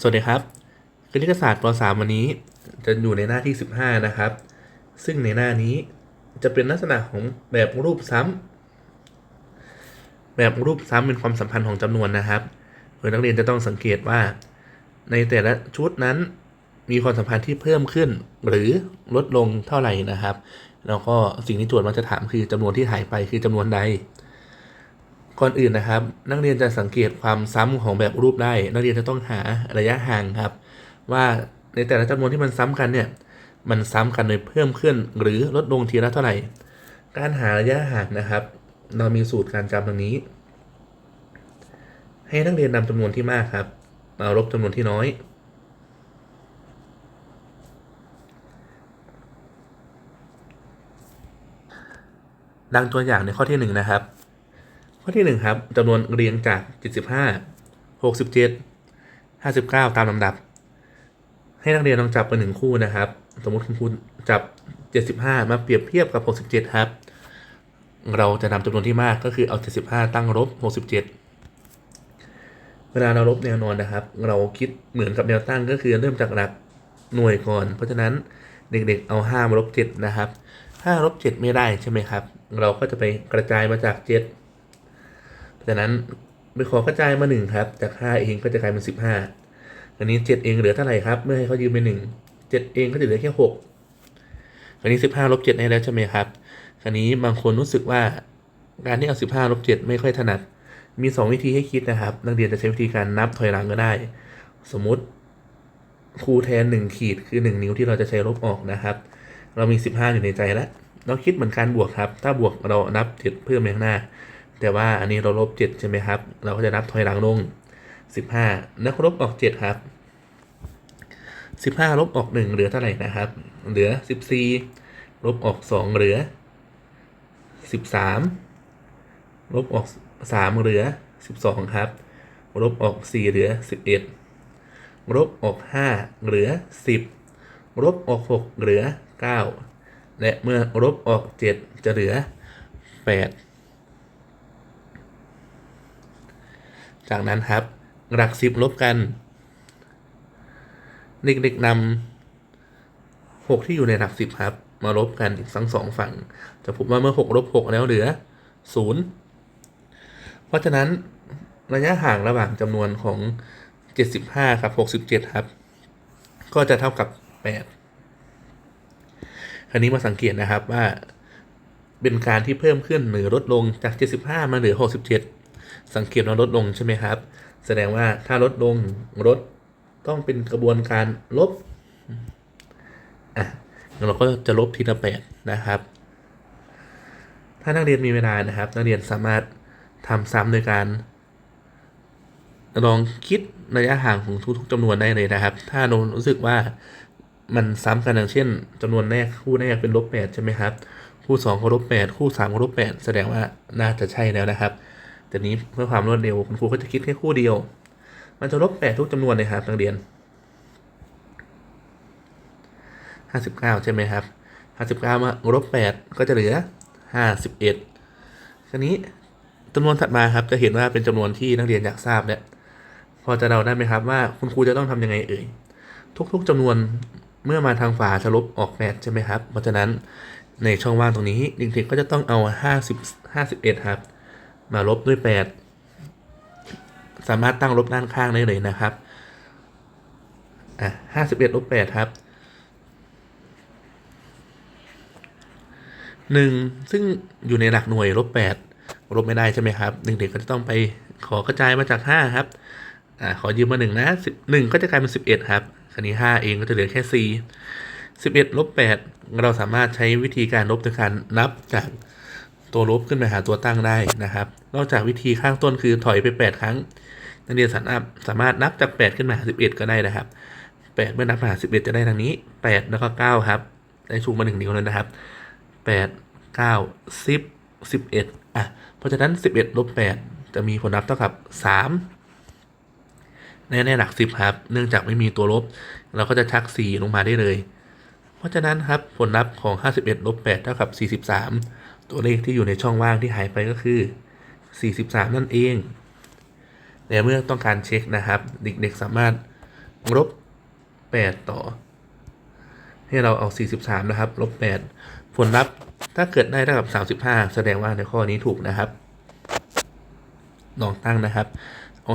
สวัสดีครับคณิตศาสตร์ป .3 วันนี้ จะอยู่ในหน้าที่ 15 นะครับ ซึ่งในหน้านี้จะเป็นลักษณะของแบบรูปซ้ำแบบรูปซ้ำเป็นความสัมพันธ์ของจำนวนนะครับโดยนักเรียนจะต้องสังเกตว่า ในแต่ละชุดนั้น มีความสัมพันธ์ที่เพิ่มขึ้น หรือลดลงเท่าไหร่นะครับ แล้วก็สิ่งที่โจทย์มันจะถามคือจำนวนที่หายไปคือจำนวนใด ก่อนอื่นนะครับ นักเรียนจะสังเกตความซ้ำของแบบรูปได้ นักเรียนจะต้องหาระยะห่างครับ ว่าในแต่ละจำนวนที่มันซ้ำกันเนี่ยมันซ้ำกันโดยเพิ่มขึ้นหรือลดลงทีละเท่าไหร่ การหาระยะห่างนะครับ เรามีสูตรการจำดังนี้ ให้นักเรียนนำจำนวนที่มากครับมาลบจำนวนที่น้อย ดังตัวอย่างในข้อที่หนึ่งนะครับ ข้อที่หนึ่งครับจำนวนเรียงจาก 75 67 59 ตามลำดับ ให้นักเรียนลองจับไปหนึ่งคู่นะครับ สมมติคุณครูจับ 75 มาเปรียบเทียบกับ 67 ครับ เราจะนำจำนวนที่มากก็คือเอา 75 ตั้งลบ 67 เวลาเราลบแนวนอนนะครับ เราคิดเหมือนกับแนวตั้งก็คือเริ่มจากหลักหน่วยก่อน เพราะฉะนั้นเด็กๆ เอา5มาลบ7นะครับ5ลบ7ไม่ได้ใช่ไหมครับ เราก็จะไปกระจายมาจาก 7 เพราะฉะนั้นไปขอกระจายมา1ครับ จาก5เองก็จะกลายเป็น15อันนี้7เองเหลือเท่าไหร่ครับ เมื่อให้เขายืมไป1 7เองก็จะเหลือแค่6อันนี้15ลบ7ได้แล้วใช่ไหมครับคราวนี้บางคนรู้สึกว่าการที่เอา15ลบ7ไม่ค่อยถนัด มี2วิธีให้คิดนะครับ นักเรียนจะใช้วิธีการนับถอยหลังก็ได้ สมมติครูแทน1ขีดคือ1นิ้วที่เราจะใช้ลบออกนะครับ เรามี15อยู่ในใจแล้วเราคิดเหมือนการบวกครับ ถ้าบวกเรานับ7เพิ่มไปข้างหน้า แต่ว่าอันนี้เราลบ7ใช่ไหมครับ เราก็จะนับถอยหลังลง 15 นักลบออก7ครับ15ลบออก 1 เหลือเท่าไหร่นะครับ เหลือ 14 ลบออก 2 เหลือ 13 ลบออก 3 เหลือ 12 ครับ ลบออก 4 เหลือ 11 ลบออก 5 เหลือ 10 ลบออก 6 เหลือ 9 และเมื่อลบออก 7 จะเหลือ 8 จากนั้นครับ หลัก10ลบกัน เด็กๆนำ6ที่อยู่ในหลัก10ครับ มาลบกันอีกทั้งสองฝั่ง จะพบว่าเมื่อ6ลบ6แล้วเหลือ0เพราะฉะนั้นระยะห่างระหว่างจำนวนของ75ครับ67ครับ ก็จะเท่ากับ8คราวนี้มาสังเกตนะครับว่าเป็นการที่เพิ่มขึ้นหรือลดลงจาก 75 มาเหลือ 67 สังเกตว่าลดลงใช่ไหมครับ แสดงว่าถ้าลดลงลดต้องเป็นกระบวนการลบอะงั้นเราก็จะลบทีละแปดนะครับ ถ้านักเรียนมีเวลานะครับ นักเรียนสามารถทำซ้ำโดยการลองคิดระยะห่างของทุกๆจำนวนได้เลยนะครับ ถ้าเรารู้สึกว่ามันซ้ำกันอย่างเช่นจำนวนแรกคู่แรกเป็นลบแปดใช่ไหมครับ คู่สองก็ลบแปดคู่สามก็ลบแปดแสดงว่าน่าจะใช่แล้วนะครับ แต่นี้เพื่อความรวดเร็วคุณครูก็จะคิดแค่คู่เดียว มันจะลบแปดทุกจำนวนเลยครับนักเรียนห้าสิบเก้าใช่ไหมครับห้าสิบเก้ามาลบแปดก็จะเหลือห้าสิบเอ็ดทีนี้จำนวนถัดมาครับจะเห็นว่าเป็นจำนวนที่นักเรียนอยากทราบเนี่ยพอจะเดาได้ไหมครับว่าคุณครูจะต้องทำยังไงเอ่ยทุกๆจำนวนเมื่อมาทางฝาจะลบออกแปดใช่ไหมครับ เพราะฉะนั้นในช่องว่างตรงนี้เด็กๆก็จะต้องเอาห้าสิบห้าสิบเอ็ดครับ มาลบด้วยแปดสามารถตั้งลบด้านข้างได้เลยนะครับอะห้าสิบเอ็ดลบแปดครับหนึ่งซึ่งอยู่ในหลักหน่วยลบแปดลบไม่ได้ใช่ไหมครับเด็กก็จะต้องไปขอกระจายมาจากห้าครับอ่าขอยืมมาหนึ่งนะสิบหนึ่งก็จะกลายเป็นสิบเอ็ดครับคันนี้ห้าเองก็จะเหลือแค่สี่สิบเอ็ดลบแปดเราสามารถใช้วิธีการลบโดยการนับจาก ตัวลบขึ้นไปหาตัวตั้งได้นะครับ นอกจากวิธีข้างต้นคือถอยไปแปดครั้ง นักเรียนสามารถสามารถนับจาก 8 ขึ้นมาหา11 ก็ได้นะครับ 8 เมื่อนับมาหา11 จะได้ทางนี้ 8 แล้วก็ 9 ครับ ได้ชูมา1นิ้วแล้วนะครับ 8 9 10 11 อะ เพราะฉะนั้น 11ลบ8จะมีผลลัพธ์เท่ากับ 3ในในหลัก10ครับ เนื่องจากไม่มีตัวลบ เราก็จะชัก 4 ลงมาได้เลย เพราะฉะนั้นครับผลลัพธ์ของ 51ลบ8เท่ากับ 43 ตัวเลขที่อยู่ในช่องว่างที่หายไปก็คือ 43 นั่นเองแต่เมื่อต้องการเช็คนะครับ เด็กๆสามารถลบแปดต่อ ให้เราเอา 43 นะครับลบ 8 ผลลัพธ์ถ้าเกิดได้เท่ากับ 35 แสดงว่าในข้อนี้ถูกนะครับลองตั้งนะครับเอา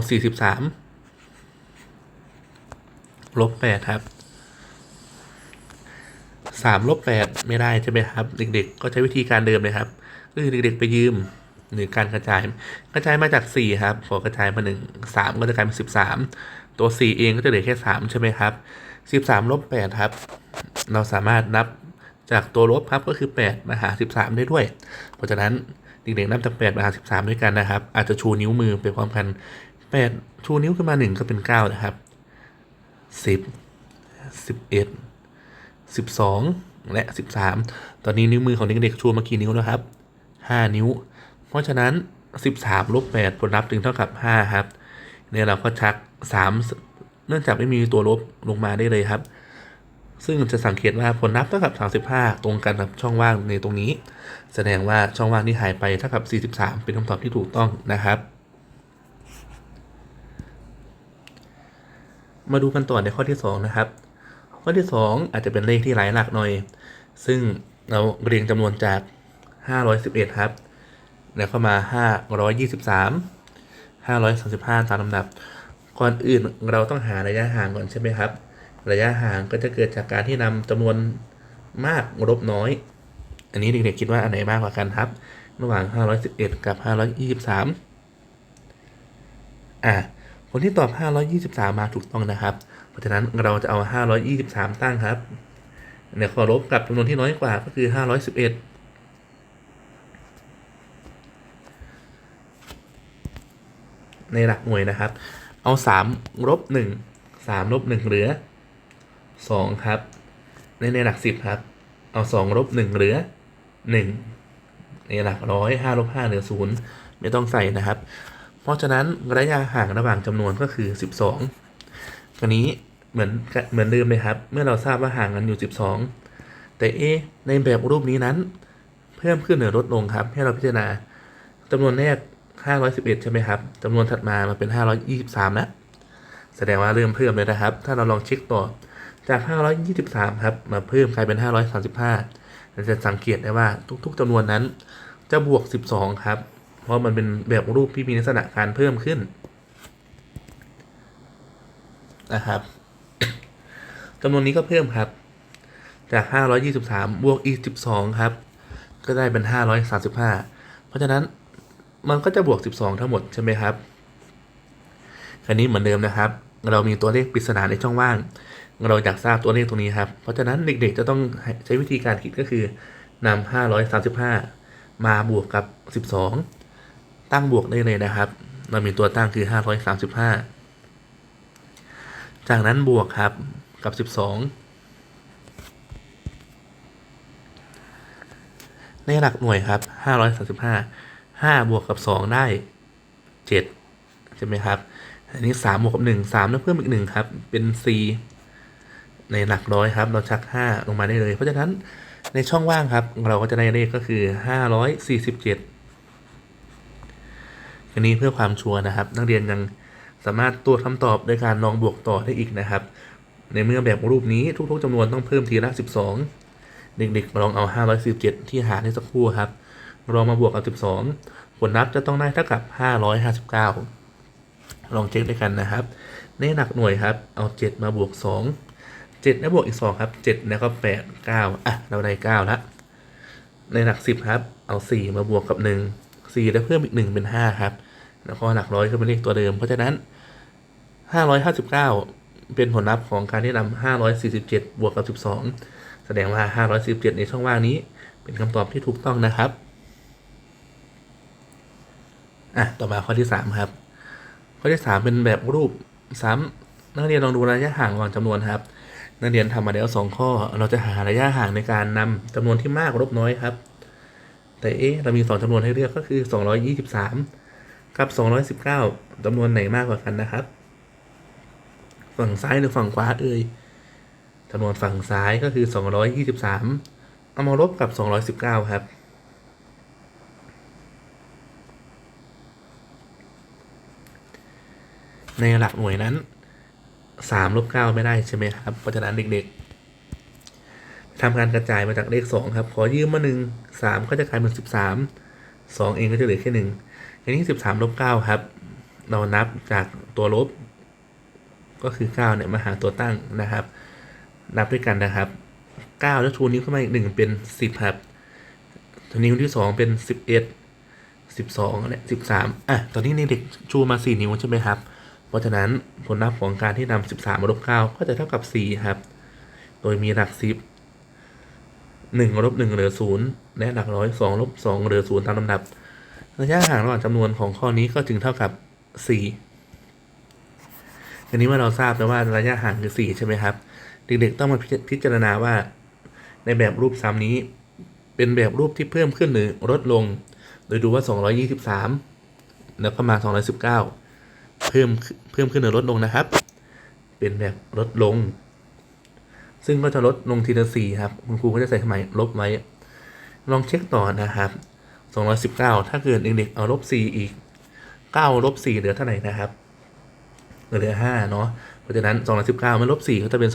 43ลบ8ครับ 3ลบ8ไม่ได้ใช่ไหมครับ เด็กๆ ก็ใช้วิธีการเดิมเลยครับก็คือเด็กๆ ไปยืมหรือการกระจาย กระจายมาจาก 4 ครับพอกระจายมา 1 3 ก็จะกลายเป็น 13 ตัว 4 เองก็จะเหลือแค่ 3 ใช่ไหมครับ 13ลบ8ครับ เราสามารถนับจากตัวลบครับก็คือ 8 มาหา 13 ได้ด้วย เพราะฉะนั้นเด็กๆนับจาก 8 มาหา 13 ด้วยกันนะครับ อาจจะชูนิ้วมือไปพร้อมกัน 8 ชูนิ้วขึ้นมา 1 ก็เป็น 9 นะครับ 10 11 12 และ 13 ตอนนี้นิ้วมือของเด็กๆชูมากี่นิ้วแล้วครับ 5 นิ้ว เพราะฉะนั้น 13 ลบ 8 ผลลัพธ์จึงเท่ากับ 5 ครับ เนี่ยเราก็ชัก 3 เนื่องจากไม่มีตัวลบลงมาได้เลยครับ ซึ่งจะสังเกตว่าผลลัพธ์เท่ากับ 35 ตรงกันกับช่องว่างในตรงนี้ แสดงว่าช่องว่างที่หายไปเท่ากับ 43 เป็นคำตอบที่ถูกต้องนะครับมาดูกันต่อในข้อที่ 2 นะครับ ข้อที่ 2 อาจจะเป็นเลขที่หลายหลักหน่อย ซึ่งเราเรียงจำนวนจาก 511 ครับ แล้วเข้ามา 523 535 ตามลำดับ ก่อนอื่นเราต้องหาระยะห่างก่อนใช่ไหมครับ ระยะห่างก็จะเกิดจากการที่นำจำนวนมากลบน้อย อันนี้เด็กๆคิดว่าอันไหนมากกว่ากันครับระหว่าง 511 กับ 523 อะ คนที่ตอบ 523 มาถูกต้องนะครับ ราะฉะนั้นเราจะเอา 523 ตั้งครับเนี่ยขอลบกับจำนวนที่น้อยกว่าก็คือ 511ในหลักหน่วยนะครับ เอา3ลบ1 3ลบ1เหลือ 2 ครับ ในในหลัก 10 ครับ เอา2ลบ1เหลือ 1 ในหลักร้อย5ลบ5เหลือ 0 ไม่ต้องใส่นะครับ เพราะฉะนั้นระยะห่างระหว่างจำนวนก็คือ 12อันนี้ เหมือนเหมือนเดิมเลยครับ เมื่อเราทราบว่าห่างกันอยู่ 12 แต่เอในแบบรูปนี้นั้น เพิ่มขึ้นหรือลดลงครับ ให้เราพิจารณาจำนวนแรก 511 ใช่ไหมครับจำนวนถัดมามาเป็น 523แล้วแสดงว่าเริ่มเพิ่มเลยนะครับ ถ้าเราลองเช็คต่อจาก 523 ครับ มาเพิ่มกลายเป็น 535เราจะสังเกตได้ว่าทุกๆจำนวนนั้น จะบวก 12 ครับ เพราะมันเป็นแบบรูปที่มีลักษณะการเพิ่มขึ้นนะครับ จำนวนนี้ก็เพิ่มครับ จาก 523 บวกอีก 12 ครับ ก็ได้เป็น 535 เพราะฉะนั้นมันก็จะบวก 12 ทั้งหมดใช่ไหมครับคราวนี้เหมือนเดิมนะครับ เรามีตัวเลขปริศนาในช่องว่าง เราอยากทราบตัวเลขตรงนี้ครับ เพราะฉะนั้นเด็กๆจะต้องใช้วิธีการคิดก็คือนำ535 มาบวกกับ 12 ตั้งบวกได้เลยนะครับ เรามีตัวตั้งคือ 535 จากนั้นบวกครับ กับ 12 ในหลักหน่วยครับ 535 5บวกกับ2ได้7ใช่ไหมครับ อันนี้3บวกกับ1 3แล้วเพิ่มอีก1ครับ เป็น4ในหลักร้อยครับ เราชัก 5 ลงมาได้เลย เพราะฉะนั้นในช่องว่างครับ เราก็จะได้เลขก็คือ 547อันนี้เพื่อความชัวร์นะครับ นักเรียนยังสามารถตรวจคำตอบโดยการลองบวกต่อได้อีกนะครับ ในเมื่อแบบรูปนี้ทุกๆจำนวนต้องเพิ่มทีละ 12 เด็กๆลองเอา547ที่หาได้สักครู่ครับลองมาบวกกับ 12 ผลลัพธ์จะต้องได้เท่ากับ 559 ลองเช็คด้วยกันนะครับ ในหลักหน่วยครับ เอา 7 มาบวก 2 7 แล้วบวกอีก 2 ครับ 7 แล้วก็ 8 9 อะ เราได้ 9ล้วในหลัก 10 ครับ เอา 4 มาบวกกับ 1 4 แล้วเพิ่มอีก 1 เป็น 5 ครับ แล้วก็หลักร้อยก็เป็นเลขตัวเดิม เพราะฉะนั้น 559 เป็นผลลัพธ์ของการที่นำ547 บวกกับ 12 แสดงว่า517ในช่องว่างนี้ เป็นคำตอบที่ถูกต้องนะครับ อะ ต่อมาข้อที่ 3 ครับ ข้อที่ 3 เป็นแบบรูปซ้ำนักเรียนลองดูระยะห่างก่อนจำนวนครับ นักเรียนทำมาแล้ว 2 ข้อ เราจะหาระยะห่างในการนำจำนวนที่มากลบน้อยครับ แต่เอ๊ะเรามี 2จำนวนให้เลือกก็คือ 223 กับ 219จำนวนไหนมากกว่ากันนะครับ ฝั่งซ้ายหรือฝั่งขวาเอ่ยจำนวนฝั่งซ้ายก็คือ 223 เอามาลบกับ 219 ครับ ในหลักหน่วยนั้นสามลบเก้าไม่ได้ใช่ไหมครับ เพราะฉะนั้นเด็กๆทำการกระจายมาจากเลขสองครับ ขอยืมมาหนึ่งสามก็จะกลายเป็นสิบสามสองเองก็จะเหลือแค่หนึ่งนนี้สิบสามลบเก้าครับ เรานับจากตัวลบ ก็คือเก้าเนี่ยมาหาตัวตั้งนะครับ นับด้วยกันนะครับเก้าแล้วชูนิ้วขึ้นมาอีกหนึ่งเป็นสิบครับนิ้วที่สองเป็นสิบเอ็ดสิบสองและสิบสามอะตอนนี้เด็กชูมาสี่นิ้วใช่ไหมครับ เพราะฉะนั้นผลลัพธ์ของการที่นำสิบสามมาลบเก้าก็จะเท่ากับสี่ครับ โดยมีหลักสิบหนึ่งลบหนึ่งเหลือศูนย์และหลักร้อยสองลบสองเหลือศูนย์ตามลำดับ ระยะห่างระหว่างจำนวนของข้อนี้ก็จึงเท่ากับสี่ ทีนี้เมื่อเราทราบแล้วว่าระยะห่างคือสี่ใช่ไหมครับ เด็กๆต้องมาพิจารณาว่า ในแบบรูปซ้ำนี้ เป็นแบบรูปที่เพิ่มขึ้นหรือลดลง โดยดูว่า 223 แล้วก็มา 219 เพิ่มเพิ่มขึ้นหรือลดลงนะครับ เป็นแบบลดลง ซึ่งก็จะลดลงทีละสี่ครับ คุณครูก็จะใส่เครื่องหมายลบไว้ ลองเช็คต่อนะครับ 219 ถ้าเกิดเด็กๆเอาลบ4อีก9ลบ4เหลือเท่าไหร่นะครับ เหลือ5เนาะเพราะฉะนั้น219มันลบ4ก็จะเป็น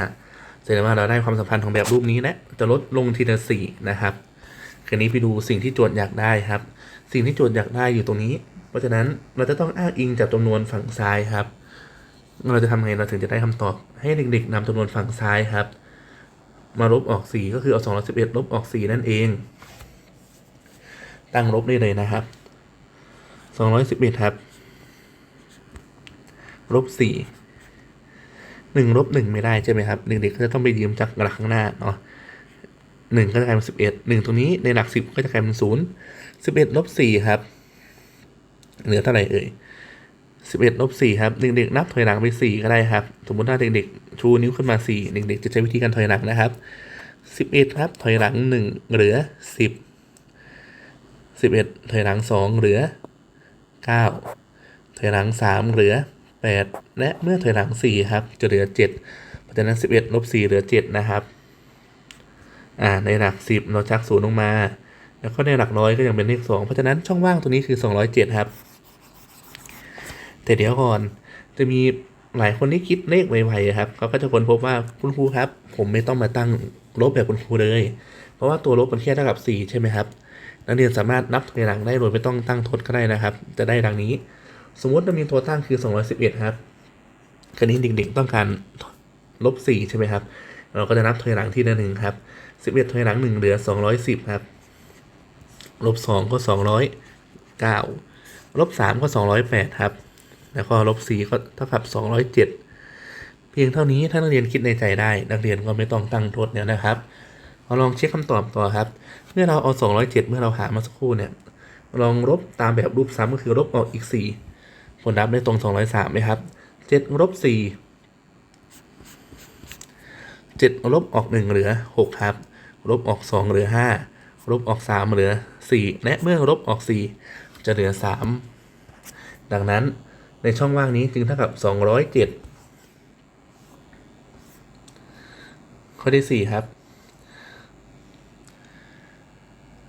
215แสดงว่าเราได้ความสัมพันธ์ของแบบรูปนี้นะจะลดลงทีละ4นะครับคราวนี้ไปดูสิ่งที่โจทย์อยากได้ครับ สิ่งที่โจทย์อยากได้อยู่ตรงนี้ เพราะฉะนั้นเราจะต้องอ้างอิงจากจำนวนฝั่งซ้ายครับ เราจะทำไงเราถึงจะได้คำตอบ ให้เด็กๆนำจำนวนฝั่งซ้ายครับ มาลบออก4ก็คือเอา211ลบออก4นั่นเอง ตั้งลบได้เลยนะครับ211ครับ ลบ4 1ลบ1ไม่ได้ใช่ไหมครับเด็กๆก็จะต้องไปยืมจากหลักข้างหน้าเนาะหนึ่งก็จะกลายเป็นสิบเอ็ดหนึ่งตรงนี้ในหลักสิบก็จะกลายเป็นศูนย์สิบเอ็ดลบสี่ครับ เหลือเท่าไหร่เอ่ยสิบเอ็ดลบสี่ครับเด็กๆนับถอยหลังไปสี่ก็ได้ครับ สมมติถ้าเด็กๆชูนิ้วขึ้นมาสี่เด็กๆจะใช้วิธีการถอยหลังนะครับสิบเอ็ดครับถอยหลังหนึ่งเหลือสิบสิบเอ็ดถอยหลังสองเหลือเก้าถอยหลังสามเหลือ แปดและเมื่อถอยหลังสี่ครับ จะเหลือเจ็ดเพราะฉะนั้นสิบเอ็ดลบสี่เหลือเจ็ดนะครับอ่าในหลักสิบเราชักศูนย์ลงมา แล้วก็ในหลักร้อยก็ยังเป็นเลขสองเพราะฉะนั้นช่องว่างตัวนี้คือสองร้อยเจ็ดครับ แต่เดี๋ยวก่อนจะมีหลายคนที่คิดเลขไวๆครับเขาก็จะค้นพบว่าคุณครูครับ ผมไม่ต้องมาตั้งลบแบบคุณครูเลย เพราะว่าตัวลบมันแค่เท่ากับสี่ใช่ไหมครับนักเรียนสามารถนับถอยหลังได้โดยไม่ต้องตั้งทดก็ได้นะครับ จะได้ดังนี้ สมมติเรามีตัวตั้งคือ 211 ครับคราวนี้เด็กๆต้องการลบ 4 ใช่ไหมครับ เราก็จะนับถอยหลังที่ละหนึ่งครับ 11 ถอยหลัง 1 เหลือ 210 ครับ ลบ 2 ก็ 209 ลบ 3 ก็ 208 ครับ แล้วก็ลบ 4 ก็เท่ากับ 207 เพียงเท่านี้ถ้านักเรียนคิดในใจได้ นักเรียนก็ไม่ต้องตั้งทดเนี่ยนะครับเราลองเช็คคำตอบต่อครับ เมื่อเราเอา 207 เมื่อเราหามาสักครู่เนี่ย ลองลบตามแบบรูปซ้ำก็คือลบออกอีก 4 ผลลัพธ์ได้ตรง 203ไหมครับ7ลบ4 7ลบออก 1 เหลือ 6 ครับ ลบออก 2 เหลือ 5 ลบออก 3 เหลือ 4 และเมื่อลบออก 4 จะเหลือ 3 ดังนั้นในช่องว่างนี้จึงเท่ากับ 207 ข้อที่ 4 ครับ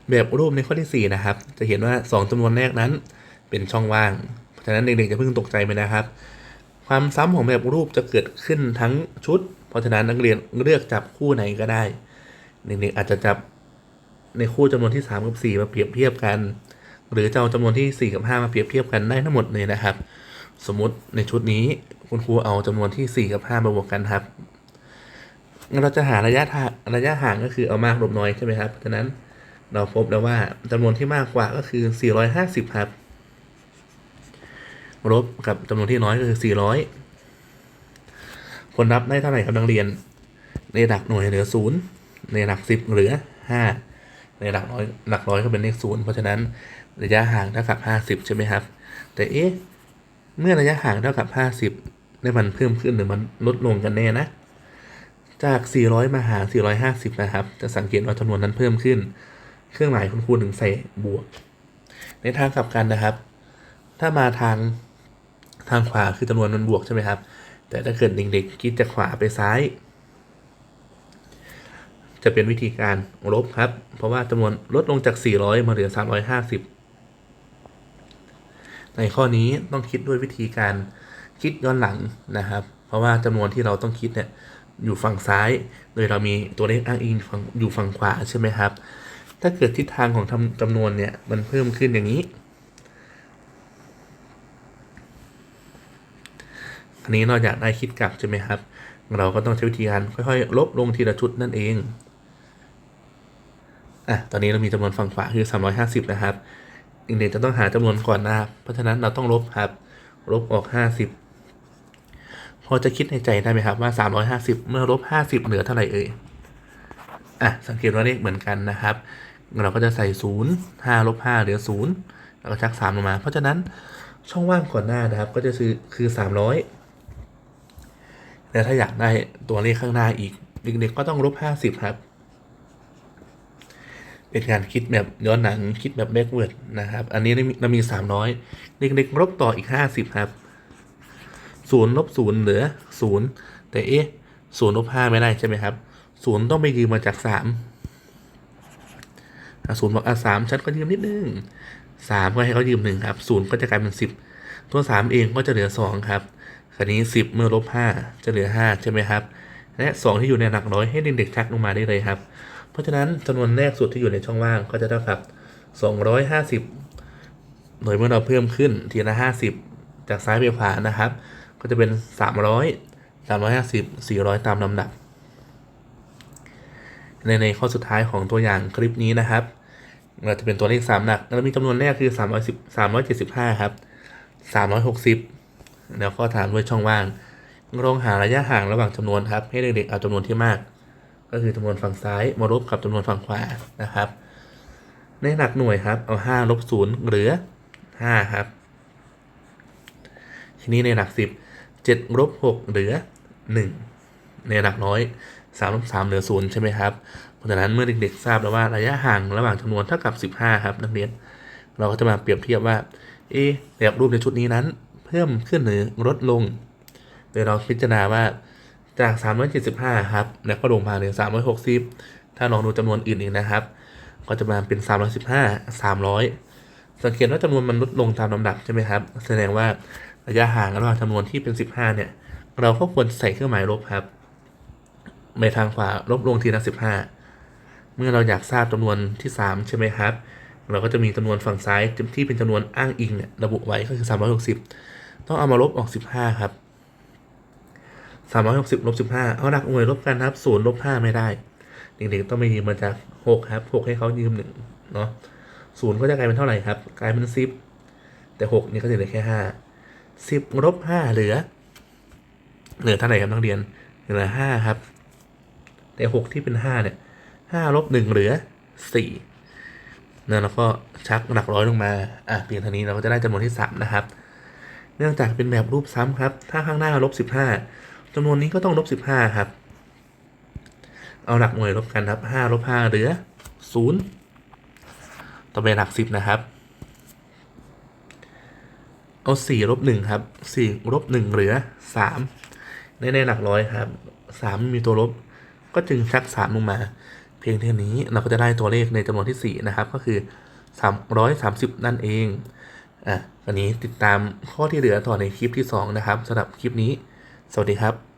แบบรูปในข้อที่ 4 นะครับ จะเห็นว่า 2จำนวนแรกนั้นเป็นช่องว่าง ฉะนั้นเด็กๆจะเพิ่งตกใจไปนะครับ ความซ้ำของแบบรูปจะเกิดขึ้นทั้งชุด เพราะฉะนั้นนักเรียนเลือกจับคู่ไหนก็ได้เด็กๆอาจจะจับในคู่จำนวนที่ 3 กับ 4 มาเปรียบเทียบกัน หรือจะเอาจำนวนที่ 4 กับ 5 มาเปรียบเทียบกันได้ทั้งหมดเลยนะครับ สมมติในชุดนี้คุณครูเอาจำนวนที่ 4 กับ 5 มาบวกกันครับ เราจะหาระยะทางระยะห่างก็คือเอามากลบน้อยใช่ไหมครับเพราะฉะนั้นเราพบแล้วว่าจำนวนที่มากกว่าก็คือ 450 ครับ ลบกับจำนวนที่น้อยก็คือ 400 ผลลัพธ์ได้เท่าไหร่ครับนักเรียน ในหลักหน่วยเหลือ 0 ในหลัก 10 เหลือ 5 ในหลักร้อยหลักร้อยก็เป็นเลข 0 เพราะฉะนั้นระยะห่างเท่ากับ 50 ใช่ไหมครับ แต่เอ๊ะเมื่อระยะห่างเท่ากับ 50ได้มันเพิ่มขึ้นหรือมันลดลงกันแน่นะ จาก 400 มาหา 450 นะครับ จะสังเกตว่าจำนวนนั้นเพิ่มขึ้น เครื่องหมายคุณครูถึงใส่บวก ในทางกลับกันนะครับ ถ้ามาทางางขวาคือจำนวนมันบวกใช่ไหมครับ แต่ถ้าเกิดเด็กๆคิดจากขวาไปซ้าย จะเป็นวิธีการลบครับ เพราะว่าจำนวนลดลงจาก 400 มาเหลือ 350 ในข้อนี้ต้องคิดด้วยวิธีการคิดย้อนหลังนะครับ เพราะว่าจำนวนที่เราต้องคิดเนี่ยอยู่ฝั่งซ้าย โดยเรามีตัวเลขอ้างอิงอยู่ฝั่งขวาใช่ไหมครับ ถ้าเกิดทิศทางของจำนวนเนี่ยมันเพิ่มขึ้นอย่างนี้ อันนี้เราอยากได้คิดกลับใช่ไหมครับ เราก็ต้องใช้วิธีการค่อยๆ ลบลงทีละชุดนั่นเองอะตอนนี้เรามีจำนวนฝั่งขวาคือ 350 นะครับอีกเด็กจะต้องหาจำนวนก่อนนะครับ เพราะฉะนั้นเราต้องลบครับ ลบออก 50 พอจะคิดในใจได้ไหมครับว่า 350 เมื่อลบ 50 เหลือเท่าไหร่เอ่ยอะสังเกตว่าเลขเหมือนกันนะครับ เราก็จะใส่ 0 5ลบ5เหลือ 0 แล้วก็ชัก 3 ลงมา เพราะฉะนั้นช่องว่างก่อนหน้านะครับ ก็จะคือคือ 300 แล้วถ้าอยากได้ตัวเลขข้างหน้าอีก เด็กๆก็ต้องลบ 50 ครับ เป็นการคิดแบบย้อนหลังคิดแบบแบกเวิร์ดนะครับ อันนี้เรามี 300 เด็กๆลบต่ออีก 50 ครับ0ลบ0เหลือ 0 แต่เอ๊ะ0ลบ5ไม่ได้ใช่ไหมครับ0ต้องไปยืมมาจาก3อะ0บอกอะ3ฉันก็ยืมนิดนึง3ก็ให้เขายืมหนึ่งครับ0ก็จะกลายเป็น 10 ตัว 3 เองก็จะเหลือ 2 ครับ คราวนี้ 10 เมื่อลบ5จะเหลือ 5 ใช่ไหมครับ และ 2 ที่อยู่ในหลักร้อยให้เด็กๆชักลงมาได้เลยครับ เพราะฉะนั้นจำนวนแรกสุดที่อยู่ในช่องว่างก็จะเท่ากับ 250โดยเมื่อเราเพิ่มขึ้นทีละ 50 จากซ้ายไปขวานะครับ ก็จะเป็น 300 350 400 ตามลำดับ ในในข้อสุดท้ายของตัวอย่างคลิปนี้นะครับเราจะเป็นตัวเลข3หลักเรามีจำนวนแรกคือ 310 375 ครับ 360 แล้วก็ถามด้วยช่องว่างลองหาระยะห่างระหว่างจำนวนครับ ให้เด็กๆเอาจำนวนที่มาก ก็คือจำนวนฝั่งซ้ายมาลบกับจำนวนฝั่งขวานะครับ ในหลักหน่วยครับ เอา5ลบ0เหลือ5ครับ ทีนี้ในหลัก 10 7ลบ6เหลือ 1 ในหลักน้อย3ลบ3เหลือ0ใช่ไหมครับ เพราะฉะนั้นเมื่อเด็กๆทราบแล้วว่าระยะห่างระหว่างจำนวนเท่ากับ 15 ครับนักเรียน เราก็จะมาเปรียบเทียบว่าเอ๊ะแบบรูปในชุดนี้นั้น พิ่มขึ้นหรือลดลงโดยเราพิจารณาว่าจาก 375 ครับ แล้วก็ลงมาเหลือ360 ถ้าลองดูจำนวนอื่นอีกนะครับ ก็จะมาเป็น 315 300 สังเกตว่าจำนวนมันลดลงตามลำดับใช่ไหมครับ แสดงว่าระยะห่างระหว่างจำนวนที่เป็น 15 เนี่ย เราก็ควรใส่เครื่องหมายลบครับในทางขวาลบลงทีละ 15 เมื่อเราอยากทราบจำนวนที่ 3 ใช่ไหมครับ เราก็จะมีจำนวนฝั่งซ้ายที่เป็นจำนวนอ้างอิงเนี่ยระบุไว้ก็คือ 360 ต้องเอามาลบออก 15 ครับ 360ลบ15 เอาหลักหน่วยลบกันครับ0ลบ5ไม่ได้เด็กๆต้องไปยืมมาจาก 6 ครับ 6 ให้เขายืม1เนาะ0ก็จะกลายเป็นเท่าไหร่ครับ กลายเป็น 10 แต่ 6 นี่ก็จะเหลือแค่ 5 10ลบ5เหลือ เหลือเท่าไหร่ครับนักเรียน เหลือ 5 ครับ แต่ 6 ที่เป็น 5 เนี่ย5ลบ1เหลือ 4นั่นแล้วก็ชักหลักร้อยลงมา อะเพียงเท่านี้เราก็จะได้จำนวนที่ 3 นะครับ เนื่องจากเป็นแบบรูปซ้ำครับ ถ้าข้างหน้าลบ15จำนวนนี้ก็ต้องลบ15ครับ เอาหลักหน่วยลบกันครับ5ลบ5เหลือ0ต่อไปหลัก10นะครับ เอา4ลบ1ครับ4ลบ1เหลือ3ในในหลักร้อยครับ3มีตัวลบ ก็จึงชัก3ลงมา เพียงเท่านี้เราก็จะได้ตัวเลขในจำนวนที่4นะครับ ก็คือ330นั่นเอง อะวันนี้ติดตามข้อที่เหลือต่อในคลิปที่ 2 นะครับสำหรับคลิปนี้ สวัสดีครับ